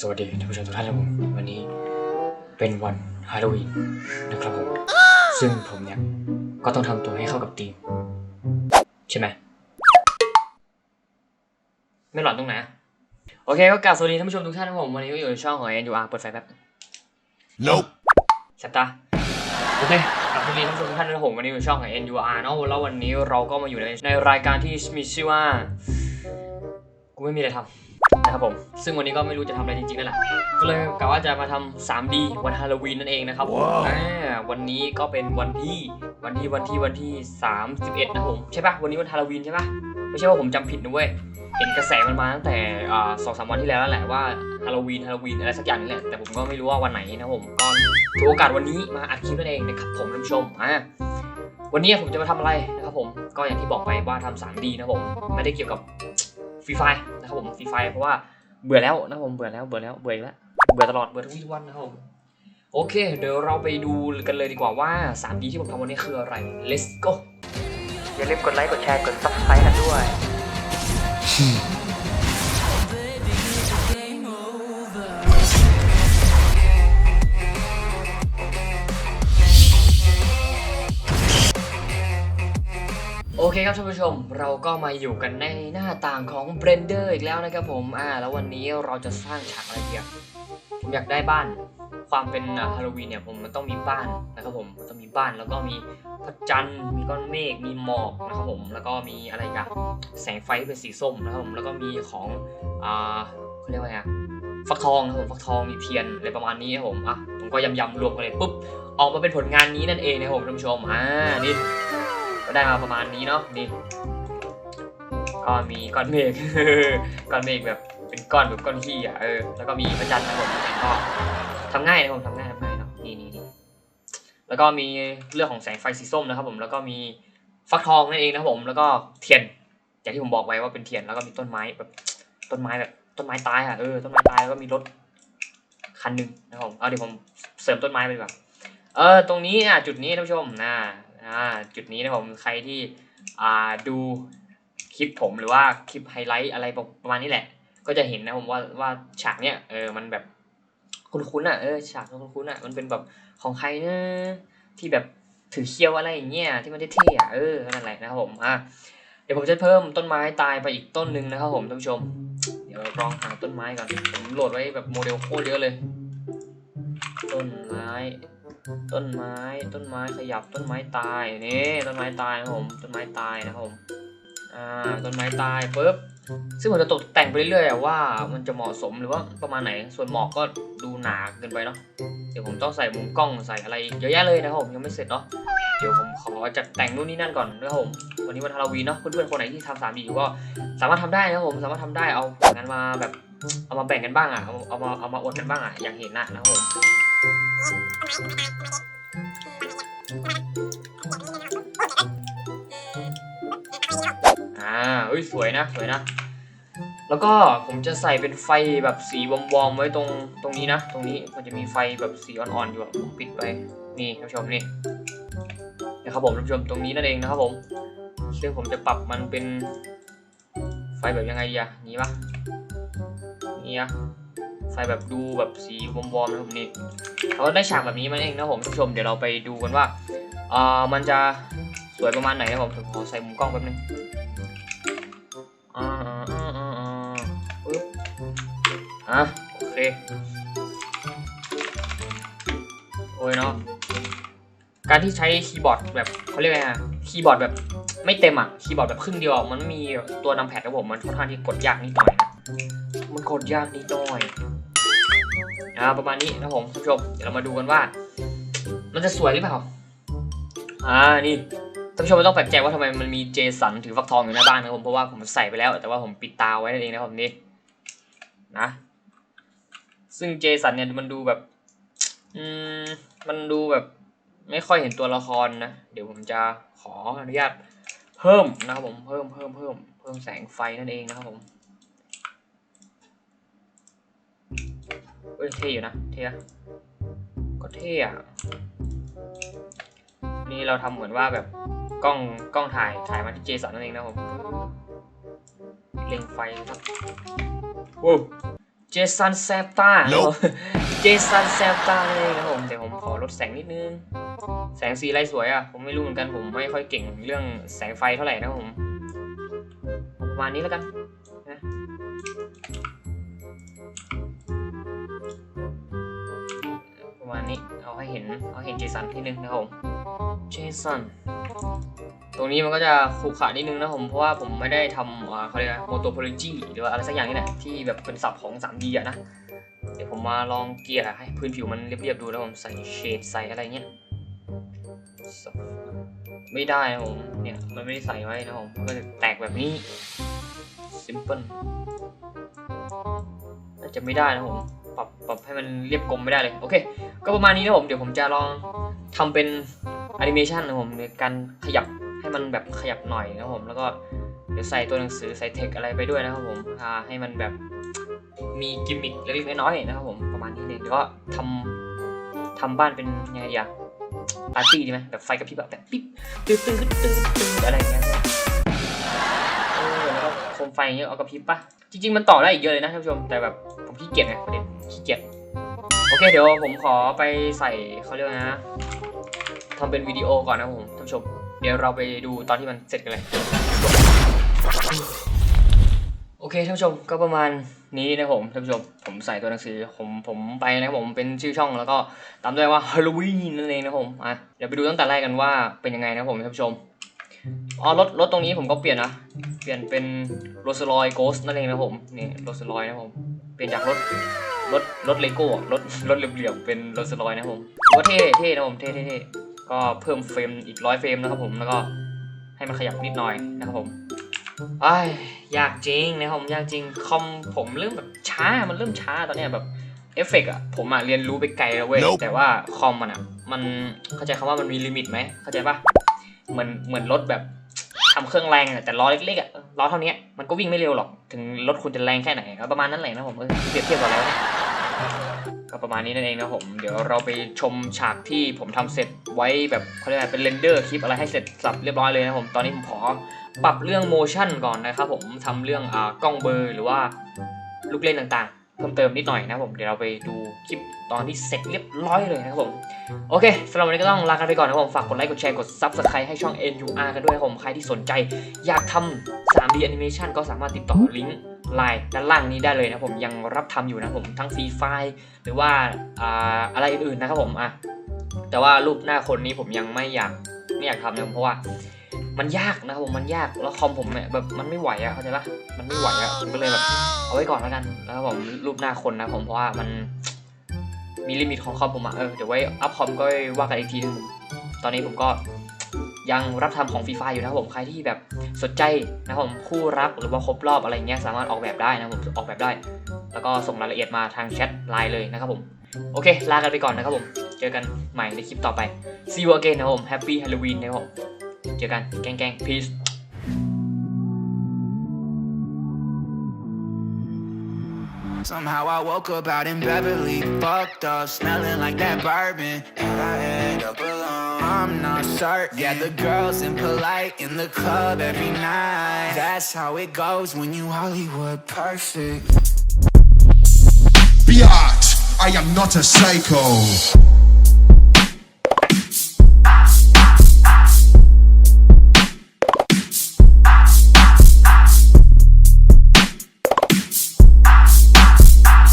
สวัสดีท่านผู้ชมทุกท่านครับผมวันนี้เป็นวันฮาโลวีนนะครับผมซึ่งผมเนี่ยก็ต้องทำตัวให้เข้ากับธีม ใช่ไหมไม่หลอนตรงไหนอะโอเคก็กราบสวัสดีท่านผู้ชมทุกท่านนะครับผมวันนี้ก็อยู่ในช่องของ NUR เปิดไฟแป๊บ Nope. แซปตาโอเคกลับสวัสดีท่านผู้ชมทุกท่านนะครับผมวันนี้อยู่ในช่องของ NUR เนาะแล้ววันนี้เราก็มาอยู่ในในรายการที่มีชื่อว่ากูไม่มีอะไรทำนะ ครับผม ซึ่งวันนี้ก็ไม่รู้จะทำอะไรจริงๆนั่นแหละก็เลยกะว่าจะมาทำ 3D วันฮาโลวีนนั่นเองนะครับผมว้าวอ่าวันนี้ก็เป็นวันที่วันที่วันที่วันที่ 31 นะครับผมใช่ปะวันนี้วันฮาโลวีนใช่ปะไม่ใช่ว่าผมจำผิดนะเว้ยเห็นกระแสมันมาตั้งแต่อ่าสองสามวันที่แล้วแล้วแหละว่าฮาโลวีนฮาโลวีนอะไรสักอย่างนี่แหละแต่ผมก็ไม่รู้ว่าวันไหนนะครับผมก็ถือโอกาสวันนี้มาอัดคลิปนั่นเองนะครับผมท่านผู้ชมอ่าวันนี้ผมจะมาทำอะไรนะครับผมก็อย่างที่บอกไปว่าทำ 3D นะครับผมไม่ได้เกี่ยวกับ ฟรีไฟนะครับผมฟรีไฟเพราะว่าเบื่อแล้วนะครับผมเบื่อแล้วเบื่อแล้วเบื่ออีกแล้วเบื่อตลอดเบื่อทุกวี่ทุกวันนะครับผมโอเค เดี๋ยวเราไปดูกันเลยดีกว่าว่า 3D ที่ผมทำวันนี้คืออะไร let's go อย่าลืมกดไลค์กดแชร์กด subscribe กันด้วย โอเคครับท่านผู้ชมเราก็มาอยู่กันในหน้าต่างของ Blender อีกแล้วนะครับผมอ่าแล้ววันนี้เราจะสร้างฉากอะไรดีอะผมอยากได้บ้าน ความเป็นฮาโลวีนเนี่ยผมมันต้องมีบ้านนะครับผมมันต้องมีบ้านแล้วก็มีพระจันทร์มีก้อนเมฆมีหมอกนะครับผมแล้วก็มีอะไรกันแสงไฟเป็นสีส้มนะครับผมแล้วก็มีของอ่าเขาเรียกว่าไงฟักทองนะครับผมฟักทองมีเทียนอะไรประมาณนี้นะครับผมอะผมก็ยำๆรวมกันเลยปุ๊บออกมาเป็นผลงานนี้นั่นเองนะครับผมท่านผู้ชมอ่านี่ ได้มาประมาณนี้เนาะนี่ก็มีก้อนเมฆ ก้อนเมฆแบบเป็นก้อนแบบก้อนขี้อะเออแล้วก็มีพระจันทร์นะผมก็ทำง่ายนะผมทำง่ายทำง่ายเนาะนี่นี่นี่แล้วก็มีเรื่องของแสงไฟสีส้มนะครับผมแล้วก็มีฟักทองนั่นเองนะครับผมแล้วก็เทียนอย่างที่ผมบอกไว้ว่าเป็นเทียนแล้วก็มีต้นไม้แบบต้นไม้แบบต้นไม้ตายอะเออต้นไม้ตายแล้วก็มีรถคันหนึ่งนะครับผมเอาเดี๋ยวผมเสริมต้นไม้ไปดีกว่าเออตรงนี้อะจุดนี้ท่านผู้ชมนะ อ่าจุดนี้นะผมใครที่อ่าดูคลิปผมหรือว่าคลิปไฮไลท์อะไรประมาณนี้แหละ ก็จะเห็นนะผมว่าว่าฉากเนี้ยเออมันแบบคุ้นๆอะเออฉากคุ้นๆอะมันเป็นแบบของใครเนะที่แบบถือเคี้ยวอะไรอย่างเงี้ยที่มันเท่ๆอะเออนั่นแหละนะครับผมอะเดี๋ยวผมจะเพิ่มต้นไม้ตายไปอีกต้นหนึ่งนะครับผมท่านผู้ชม เดี๋ยวลองหาต้นไม้ก่อนผมโหลดไว้แบบโมเดลโคตรเยอะเลย ต้นไม้ ต้นไม้ต้นไม้ขยับต้นไม้ตายนี่ต้นไม้ตายนะผมต้นไม้ตายนะครับผมอ่าต้นไม้ตายปุ๊บซึ่งผมจะตกแต่งไปเรื่อยๆว่ามันจะเหมาะสมหรือว่าประมาณไหนส่วนหมอกก็ดูหนาเกินไปเนาะเดี๋ยวผมต้องใส่มุมกล้องใส่อะไรเยอะแยะเลยนะครับผมยังไม่เสร็จเนาะเดี๋ยวผมขอจัดแต่งนู่นนี่นั่นก่อนนะครับผมวันนี้วันฮาโลวีนเนาะเพื่อนๆคนไหนที่ทำสามดีอยู่ก็สามารถทำได้นะครับผมสามารถทำได้เอางานมาแบบเอามาแบ่งกันบ้างอะเอาเอามาเอามาอดกันบ้างอะอยากเห็นนะนะครับผม อ่าเอ้ยสวยนะสวยนะ แล้วก็ผมจะใส่เป็นไฟแบบสีวอมๆไว้ตรงตรงนี้นะ ตรงนี้มันจะมีไฟแบบสีอ่อนๆอยู่ผมปิดไปนี่ท่านผู้ชมนี่นะครับผมท่านผู้ชมตรงนี้นั่นเองนะครับผม ซึ่งผมจะปรับมันเป็นไฟแบบยังไงดีอะนี้ปะนี่อะ ไฟแบบดูแบบสีวอมๆนะครับนี่เราได้ฉากแบบนี้มันเองนะผมท่านผู้ชมเดี๋ยวเราไปดูกันว่าอ่ามันจะสวยประมาณไหนนะผมผมขอใส่มุมกล้องแป๊บนึงอ่าอ่าอ่าอ่าอะโอเคโอ้ยเนาะการที่ใช้คีย์บอร์ดแบบเขาเรียกไงอะคีย์บอร์ดแบบไม่เต็มอะคีย์บอร์ดแบบครึ่งเดียวมันไม่มีตัวนำแพดนะผมมันค่อนข้างที่กดยากนิดหน่อยนะ มันกดยากนิดหน่อยอ่าประมาณนี้นะผมท่านผู้ชมเดี๋ยวเรามาดูกันว่า มันจะสวยหรือเปล่า อ่านี่ท่านผู้ชมไม่ต้องแปลกใจว่าทำไมมันมีเจสันถือฟักทองอยู่หน้าบ้านนะครับผมเพราะว่าผมใส่ไปแล้ว แต่ว่าผมปิดตาไว้นั่นเองนะครับผมนี่นะ ซึ่งเจสันเนี่ยมันดูแบบอืมมันดูแบบไม่ค่อยเห็นตัวละครนะ เดี๋ยวผมจะขออนุญาตเพิ่มนะครับผมเพิ่มเพิ่มเพิ่มเพิ่มแสงไฟนั่นเองนะครับผม เฮ้ยเท่อยู่นะ เท่อะก็เท่อะนี่เราทำเหมือนว่าแบบกล้องกล้องถ่ายถ่ายมาที่เจสันนั่นเองนะผมเล็งไฟนะครับว้าวเจเจสันแซฟต้า Nope เจสันแซฟต้านั่นเองนะครับผมเดี๋ยวผมขอลดแสงนิดนึง แสงสีอะไรสวยอะ ผมไม่รู้เหมือนกันผมไม่ค่อยเก่งเรื่องแสงไฟเท่าไหร่นะครับผมประมาณนี้แล้วกัน เอาให้เห็นเอาให้เห็นเจสันทีนึงนะผมเจสันตรงนี้มันก็จะขรุขระนิดนึงนะผม เพราะว่าผมไม่ได้ทำเขาเรียกโมโตโพลิจีหรือว่าอะไรสักอย่างนี่แหละที่แบบเป็นศัพท์ของ 3D อะนะ เดี๋ยวผมมาลองเกลี่ยให้พื้นผิวมันเรียบๆดูแล้วผมใส่เชดใส่อะไรเงี้ยไม่ได้นะผมเนี่ยมันไม่ได้ใส่ไว้นะผมก็จะแตกแบบนี้ simple น่าจะไม่ได้นะผม ปรับปรับให้มันเรียบกลมไม่ได้เลย โอเค ก็ประมาณนี้นะผม เดี๋ยวผมจะลองทำเป็นแอนิเมชันนะผมในการขยับให้มันแบบขยับหน่อยนะผม แล้วก็เดี๋ยวใส่ตัวหนังสือใส่เทคอะไรไปด้วยนะครับผมให้มันแบบมีกิมมิคเล็กๆน้อยๆนะครับผมประมาณนี้เองเดี๋ยวก็ทำทำบ้านเป็นยังไงดีอะปาร์ตี้ดีไหมแบบไฟกระพริบแบบปิ๊บตื้อตื้อตื้อตื้ออะไรอย่างเงี้ย ไฟอย่างเงี้ยเอากระพริบปะจริง ๆ มันต่อได้อีกเยอะเลยนะท่านผู้ชมแต่แบบผมขี้เกียจไงประเด็นขี้เกียจโอเคเดี๋ยวผมขอไปใส่เขาเรียกนะทำเป็นวิดีโอก่อนนะผมท่านผู้ชม เดี๋ยวเราไปดูตอนที่มันเสร็จกันเลย โอเคท่านผู้ชมก็ประมาณนี้นะผมท่านผู้ชมผมใส่ตัวหนังสือผมผมไปนะครับผมเป็นชื่อช่องแล้วก็ตามด้วยว่าฮาโลวีนนั่นเองนะผมอะเดี๋ยวไปดูตั้งแต่แรกกันว่าเป็นยังไงนะผมท่านผู้ชม อ๋อรถรถตรงนี้ผมก็เปลี่ยนนะ เปลี่ยนเป็นโรสลอยโกสนั่นเองนะผม นี่โรสลอยนะผม เปลี่ยนจากรถรถรถเลโก้อะรถรถเหลี่ยมๆเป็นโรสลอยนะผมก็เท่เท่นะผมเท่เท่เท่ก็เพิ่มเฟรมอีกร้อยเฟรมนะครับผมแล้วก็ให้มันขยับนิดหน่อยนะครับผมไอ้ยยากจริงนะครับผมยากจริงคอมผมเริ่มแบบช้ามันเริ่มช้าตอนเนี้ยแบบเอฟเฟกต์อะผมอะเรียนรู้ไปไกลแล้วเว้ย Nope แต่ว่าคอมมันอะมันเข้าใจคำว่ามันมีลิมิตไหมเข้าใจปะ เหมือนเหมือนรถแบบทำเครื่องแรงอะแต่ล้อเล็กๆอะล้อเท่านี้มันก็วิ่งไม่เร็วหรอก ถึงรถคุณจะแรงแค่ไหนก็ประมาณนั้นแหละนะผมเออเปรียบเทียบกับแล้วก็ประมาณนี้นั่นเองนะผม เดี๋ยวเราไปชมฉากที่ผมทำเสร็จไว้แบบเขาเรียกอะไรเป็นเรนเดอร์คลิปอะไรให้เสร็จสับเรียบร้อยเลยนะผม ตอนนี้ผมขอปรับเรื่อง motion ก่อนนะครับผมทำเรื่องอ่ากล้องเบอร์หรือว่าลูกเล่นต่างๆ เพิ่มเติมนิดหน่อยนะครับผมเดี๋ยวเราไปดูคลิปตอนที่เสร็จเรียบร้อยเลยนะครับผมโอเคสำหรับวันนี้ก็ต้องลากันไปก่อนนะครับผมฝากกดไลค์กดแชร์กด subscribe ให้ช่อง NUR กันด้วยนะครับผมใครที่สนใจ อยากทำ 3D animation ก็สามารถติดต่อลิงก์ไลน์ด้านล่างนี้ได้เลยนะครับผมยังรับทำอยู่นะครับผมทั้งฟรีไฟล์หรือว่าอ่าอะไรอื่นๆนะครับผมอะแต่ว่ารูปหน้าคนนี้ผมยังไม่อยากไม่อยากทำนะครับเพราะว่า มันยากนะครับผมมันยากแล้วคอมผมเนี่ยแบบมันไม่ไหวอะเข้าใจปะมันไม่ไหวอะผมก็เลยแบบเอาไว้ก่อนแล้วกันแล้วผมรูปหน้าคนนะผมเพราะว่ามันมีลิมิตของคอมผมอะเออเดี๋ยวไว้อัพคอมก็ว่ากันอีกทีนึงตอนนี้ผมก็ยังรับทำของฟรีไฟอยู่นะครับผมใครที่แบบสนใจนะครับผมคู่รักหรือว่าครบรอบอะไรเงี้ยสามารถออกแบบได้นะผมออกแบบได้ แล้วก็ส่งรายละเอียดมาทางแชทไลน์เลยนะครับผมโอเค ลากันไปก่อนนะครับผม เจอกันใหม่ในคลิปต่อไป see you again นะครับผม happy halloween นะครับผม เจอกันแกงแกง peace Somehow I woke up out in Beverly, fucked up, smelling like that bourbon. And I end up alone. I'm not certain. Yeah, the girls impolite in the club every night. That's how it goes when you Hollywood perfect. Biatch, I am not a psycho.